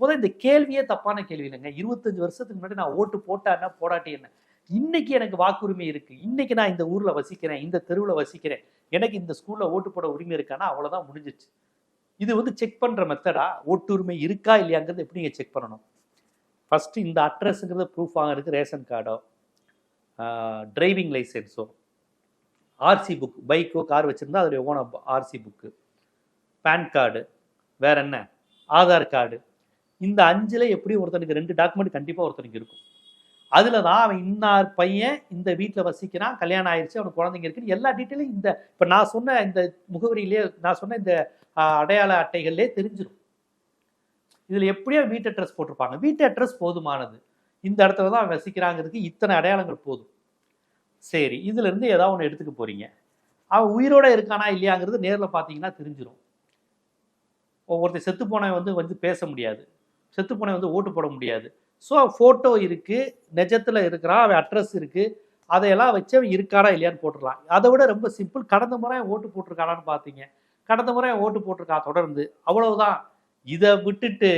முதல்ல இந்த கேள்வியே தப்பான கேள்வி இல்லைங்க. இருபத்தஞ்சு வருஷத்துக்கு முன்னாடி நான் ஓட்டு போட்டா என்ன போடாட்டி என்ன? இன்னைக்கு எனக்கு வாக்குரிமை இருக்கு. இன்னைக்கு நான் இந்த ஊர்ல வசிக்கிறேன் இந்த தெருவில் வசிக்கிறேன். எனக்கு இந்த ஸ்கூல்ல ஓட்டு போட உரிமை இருக்கானா அவ்வளவுதான் முடிஞ்சிச்சு. இது வந்து செக் பண்ற மெத்தடா ஓட்டுரிமை இருக்கா இல்லையாங்கிறது எப்படி நீங்க செக் பண்ணணும்? ஃபர்ஸ்ட் இந்த அட்ரஸுங்கிறது ப்ரூஃப் வாங்குறதுக்கு ரேஷன் கார்டோ டிரைவிங் லைசன்ஸோ ஆர்சி புக் பைக்கோ கார் வச்சுருந்தா அதோடைய ஓன ஆர்சி புக்கு பேன் கார்டு வேற என்ன? ஆதார் கார்டு இந்த அஞ்சில் எப்படி ஒருத்தனுக்கு ரெண்டு டாக்குமெண்ட் கண்டிப்பாக ஒருத்தனுக்கு இருக்கும். அதில் தான் அவன் இன்னார் பையன் இந்த வீட்டில் வசிக்கிறான் கல்யாணம் ஆயிடுச்சு அவனுக்கு குழந்தைங்க இருக்குன்னு எல்லா டீட்டெயிலும் இந்த இப்போ நான் சொன்ன இந்த முகவரியிலே நான் சொன்ன இந்த அடையாள அட்டைகள்லேயே தெரிஞ்சிடும் இதில் எப்படியோ வீட்டு அட்ரஸ் போட்டிருப்பாங்க. வீட்டு அட்ரஸ் போதுமானது. இந்த இடத்துல தான் அவன் வசிக்கிறாங்கிறதுக்கு இத்தனை அடையாளங்கள் போதும். சரி இதுலேருந்து ஏதாவது ஒன்று எடுத்துக்க போகிறீங்க அவன் உயிரோட இருக்கானா இல்லையாங்கிறது நேரில் பார்த்தீங்கன்னா தெரிஞ்சிடும் ஒவ்வொருத்தர் செத்து போனவன் வந்து வந்து பேச முடியாது. செத்து போனவன் வந்து ஓட்டு போட முடியாது. ஸோ ஃபோட்டோ இருக்குது நெஜத்தில் இருக்கிறான் அவன் அட்ரஸ் இருக்குது அதையெல்லாம் வச்சு அவன் இருக்காடா இல்லையான்னு போட்டுடலாம். அதை விட ரொம்ப சிம்பிள் கடந்த முறை ஓட்டு போட்டிருக்காடான்னு பார்த்தீங்க கடந்த முறை ஓட்டு போட்டிருக்கான் தொடர்ந்து. அவ்வளவுதான். இதை விட்டுட்டு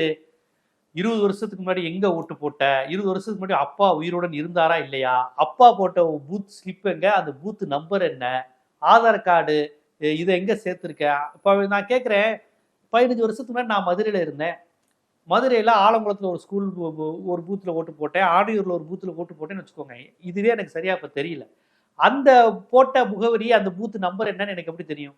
இருபது வருஷத்துக்கு முன்னாடி எங்கே ஓட்டு போட்ட? இருபது வருஷத்துக்கு முன்னாடி அப்பா உயிருடன் இருந்தாரா இல்லையா? அப்பா போட்ட பூத் ஸ்லிப் எங்க? அந்த பூத் நம்பர் என்ன? ஆதார் கார்டு இதை எங்கே சேர்த்துருக்க? இப்போ நான் கேட்குறேன் பதினஞ்சு வருஷத்துக்கு முன்னாடி நான் மதுரையில் இருந்தேன். மதுரையில் ஆலங்குளத்தில் ஒரு ஸ்கூல் ஒரு பூத்தில் ஓட்டு போட்டேன். ஆடியூரில் ஒரு பூத்தில் ஓட்டு போட்டேன்னு வச்சுக்கோங்க. இதுவே எனக்கு சரியாக இப்போ தெரியல. அந்த போட்ட முகவரி அந்த பூத் நம்பர் என்னன்னு எனக்கு எப்படி தெரியும்?